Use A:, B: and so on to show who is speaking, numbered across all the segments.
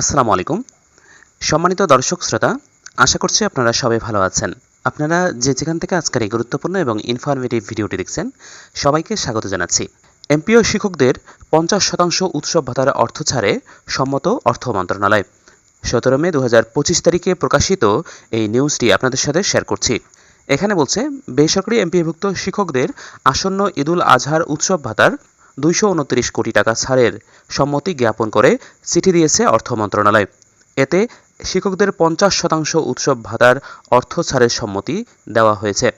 A: আসসালামু আলাইকুম। সম্মানিত দর্শক শ্রোতা, আশা করছি আপনারা সবাই ভালো আছেন। আপনারা যে যেখান থেকে আজকের এই গুরুত্বপূর্ণ এবং ইনফরমেটিভ ভিডিওটি দেখছেন, সবাইকে স্বাগত জানাচ্ছি। এমপিও শিক্ষকদের পঞ্চাশ শতাংশ উৎসব ভাতার অর্থ ছাড়ে সম্মত অর্থ মন্ত্রণালয়। সতেরো মে দু তারিখে প্রকাশিত এই নিউজটি আপনাদের সাথে শেয়ার করছি। এখানে বলছে, বেসরকারি এমপিভুক্ত শিক্ষকদের আসন্ন ঈদুল আজহার উৎসব ভাতার দুইশো উনত্রিশ কোটি টাকা ছাড়ের সম্মতি জ্ঞাপন করে চিঠি দিয়েছে অর্থ মন্ত্রণালয়। এতে শিক্ষকদের পঞ্চাশ শতাংশ উৎসব ভাতার অর্থ ছাড়ের সম্মতি দেওয়া হয়েছে।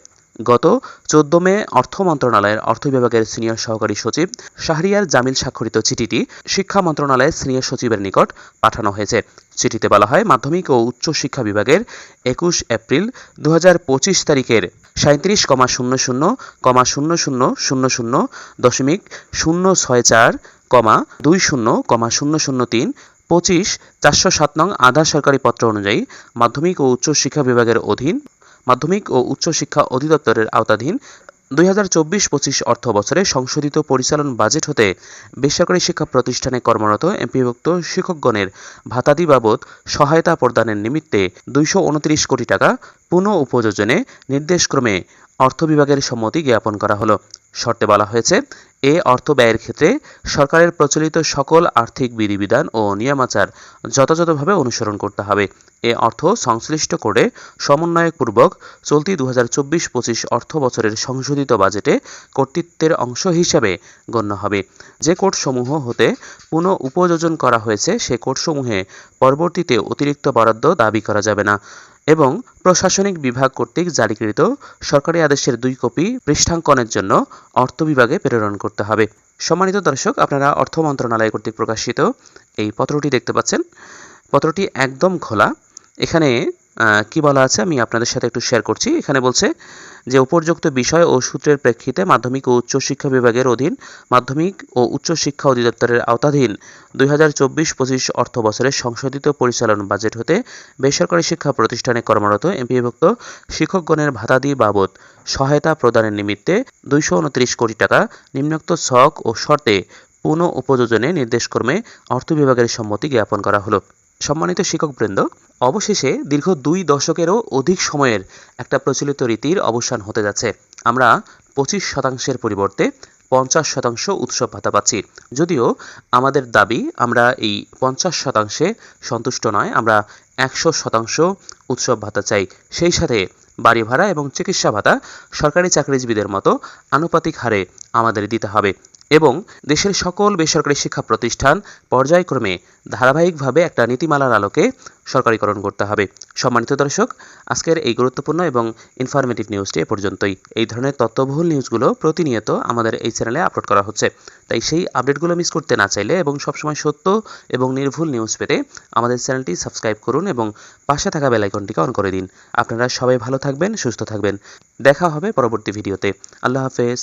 A: গত চোদ্দ মে অর্থ মন্ত্রণালয়ের অর্থ বিভাগের সিনিয়র সহকারী সচিব শাহরিয়ার জামিল স্বাক্ষরিত চিঠিটি শিক্ষা মন্ত্রণালয়ের সিনিয়র সচিবের নিকট পাঠানো হয়েছে। চিঠিতে বলা হয়, মাধ্যমিক ও উচ্চ শিক্ষা বিভাগের একুশ এপ্রিল দু হাজার পঁচিশ তারিখের সাঁত্রিশ কমা শূন্য শূন্য কমা শূন্য শূন্য শূন্য শূন্য দশমিক শূন্য ছয় চার কমা দুই শূন্য কমা শূন্য শূন্য তিন পঁচিশ চারশো সাত নং আধা সরকারি পত্র অনুযায়ী মাধ্যমিক ও উচ্চ শিক্ষা বিভাগের অধীন মাধ্যমিক ও উচ্চ শিক্ষা অধিদপ্তরের আওতাধীন দুই হাজার চব্বিশ পঁচিশ অর্থ বছরে সংশোধিত পরিচালন বাজেট হতে বেসরকারি শিক্ষা প্রতিষ্ঠানে কর্মরত এমপিভুক্ত শিক্ষকগণের ভাতাদি বাবদ সহায়তা প্রদানের নিমিত্তে দুইশো উনত্রিশ কোটি টাকা পুনঃ উপযোজনে নির্দেশক্রমে অর্থ বিভাগের সম্মতি জ্ঞাপন করা হলো। শর্তে বলা হয়েছে এ অর্থ ব্যয়ের ক্ষেত্রে সরকারের প্রচলিত সকল আর্থিক বিধিবিধান ও নিয়মাচার যথাযথভাবে অনুসরণ করতে হবে। এ অর্থ সংশ্লিষ্ট করে সমন্বয়পূর্বক চলতি দু হাজার চব্বিশ পঁচিশ অর্থ বছরের সংশোধিত বাজেটে কর্তৃত্বের অংশ হিসাবে গণ্য হবে। যে কোর্টসমূহ হতে পুনঃ উপযোজন করা হয়েছে, সে কোর্টসমূহে পরবর্তীতে অতিরিক্ত বরাদ্দ দাবি করা যাবে না। এবং প্রশাসনিক বিভাগ কর্তৃক জারিকৃত সরকারি আদেশের দুই কপি পৃষ্ঠাঙ্কনের জন্য অর্থ বিভাগে প্রেরণ করতে হবে। সম্মানিত দর্শক, আপনারা অর্থ মন্ত্রণালয় কর্তৃক প্রকাশিত এই পত্রটি দেখতে পাচ্ছেন। পত্রটি একদম খোলা। এখানে কি বলা আছে আমি আপনাদের সাথে একটু শেয়ার করছি। এখানে বলছে যে উপর্যুক্ত বিষয় ও সূত্রের প্রেক্ষিতে মাধ্যমিক ও উচ্চ শিক্ষা বিভাগের অধীন মাধ্যমিক ও উচ্চ শিক্ষা অধিদপ্তরের আওতাধীন দুই হাজার চব্বিশ পঁচিশ অর্থ বছরের সংশোধিত পরিচালন বাজেট হতে বেসরকারি শিক্ষা প্রতিষ্ঠানে কর্মরত এমপিভুক্ত শিক্ষকগণের ভাতাদি বাবদ সহায়তা প্রদানের নিমিত্তে দুইশো উনত্রিশ কোটি টাকা নিম্নোক্ত ছক ও শর্তে পুনঃ উপযোজনে নির্দেশক্রমে অর্থ বিভাগের সম্মতি জ্ঞাপন করা হলো। সম্মানিত শিক্ষকবৃন্দ, অবশেষে দীর্ঘ দুই দশকেরও অধিক সময়ের একটা প্রচলিত রীতির অবসান হতে যাচ্ছে। আমরা পঁচিশ শতাংশের পরিবর্তে পঞ্চাশ শতাংশ উৎসব ভাতা পাচ্ছি। যদিও আমাদের দাবি, আমরা এই পঞ্চাশ শতাংশে সন্তুষ্ট নয়, আমরা একশো শতাংশ উৎসব ভাতা চাই। সেই সাথে বাড়ি ভাড়া এবং চিকিৎসা ভাতা সরকারি চাকরিজীবীদের মতো আনুপাতিক হারে আমাদের দিতে হবে। এবং দেশের সকল বেসরকারি শিক্ষা প্রতিষ্ঠান পর্যায়ক্রমে ধারাবাহিকভাবে একটা নীতিমালার আলোকে সরকারিকরণ করতে হবে। সম্মানিত দর্শক, আজকের এই গুরুত্বপূর্ণ এবং ইনফরমেটিভ নিউজটি এ পর্যন্তই। এই ধরনের তথ্যবহুল নিউজগুলো প্রতিনিয়ত আমাদের এই চ্যানেলে আপলোড করা হচ্ছে। তাই সেই আপডেটগুলো মিস করতে না চাইলে এবং সবসময় সত্য এবং নির্ভুল নিউজ পেতে আমাদের চ্যানেলটি সাবস্ক্রাইব করুন এবং পাশে থাকা বেলাইকনটিকে অন করে দিন। আপনারা সবাই ভালো থাকবেন, সুস্থ থাকবেন। দেখা হবে পরবর্তী ভিডিওতে আল্লাহ হাফেজ।